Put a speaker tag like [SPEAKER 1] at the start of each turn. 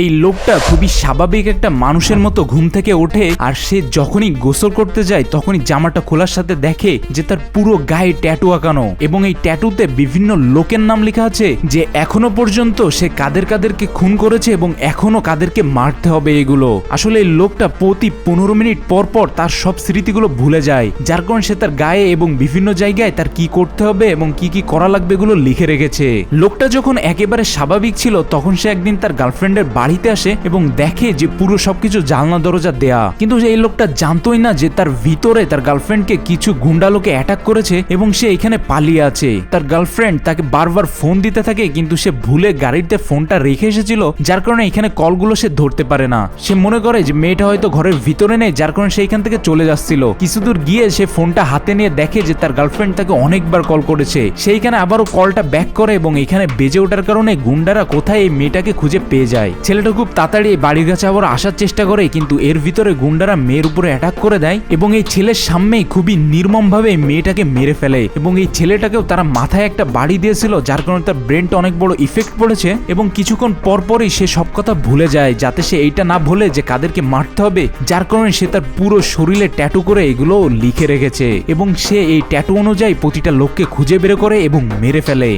[SPEAKER 1] এই লোকটা খুবই স্বাভাবিক একটা মানুষের মতো ঘুম থেকে ওঠে আর সে যখনই গোসল করতে যায়, তখনই জামাটা খোলার সাথে দেখে যে তার পুরো গায়ে ট্যাটু আঁকানো। এবং এই ট্যাটুতে বিভিন্ন লোকের নাম লেখা আছে যে এখনও পর্যন্ত সে কাদের কাদেরকে খুন করেছে এবং এখনও কাদেরকে মারতে হবে এগুলো। আসলে এই লোকটা প্রতি পনেরো মিনিট পর পর তার সব স্মৃতিগুলো ভুলে যায়, যার কারণে সে তার গায়ে এবং বিভিন্ন জায়গায় তার কি করতে হবে এবং কি কি করা লাগবে এগুলো লিখে রেখেছে। লোকটা যখন একেবারে স্বাভাবিক ছিল, তখন সে একদিন তার গার্লফ্রেন্ডের বাড়িতে আসে এবং দেখে যে পুরো সবকিছু জানলা, দরজা দেয়া। কিন্তু এই লোকটা জানতোই না যে তার ভিতরে তার গার্লফ্রেন্ডকে কিছু গুন্ডা লোকে অ্যাটাক করেছে এবং সে এখানে পালিয়ে আছে। তার গার্লফ্রেন্ড তাকে বারবার ফোন দিতে থাকে, কিন্তু সে ভুলে গাড়িতে ফোনটা রেখে এসেছিল, যার কারণে এখানে কলগুলো সে ধরতে পারে না। সে মনে করে যে মেয়েটা হয়তো ঘরের ভিতরে নেই, যার কারণে সে এখান থেকে চলে যাচ্ছিল। কিছুদূর গিয়ে সে ফোনটা হাতে নিয়ে দেখে যে তার গার্লফ্রেন্ড তাকে অনেকবার কল করেছে। সেইখানে আবারও কলটা ব্যাক করে এবং এখানে বেজে ওঠার কারণে গুন্ডারা কোথায় এই মেয়েটাকে খুঁজে পেয়ে যায়। ছেলেটা খুব তাড়াতাড়ি বাড়ির কাছে আবার আসার চেষ্টা করে, কিন্তু এর ভিতরে গুন্ডারা মেয়ের উপরে অ্যাটাক করে দেয় এবং এই ছেলের সামনে খুবই নির্মমভাবে মেয়েটাকে মেরে ফেলে এবং এই ছেলেটাকেও তারা মাথায় একটা বাড়ি দিয়েছিল, যার কারণে তার ব্রেনটা অনেক বড় ইফেক্ট পড়েছে এবং কিছুক্ষণ পরপরই সে সব কথা ভুলে যায়, যাতে সে এইটা না ভুলে যে কাদেরকে মারতে হবে, যার কারণে সে তার পুরো শরীরে ট্যাটু করে এগুলো লিখে রেখেছে এবং সে এই ট্যাটু অনুযায়ী প্রতিটা লোককে খুঁজে বের করে এবং মেরে ফেলে।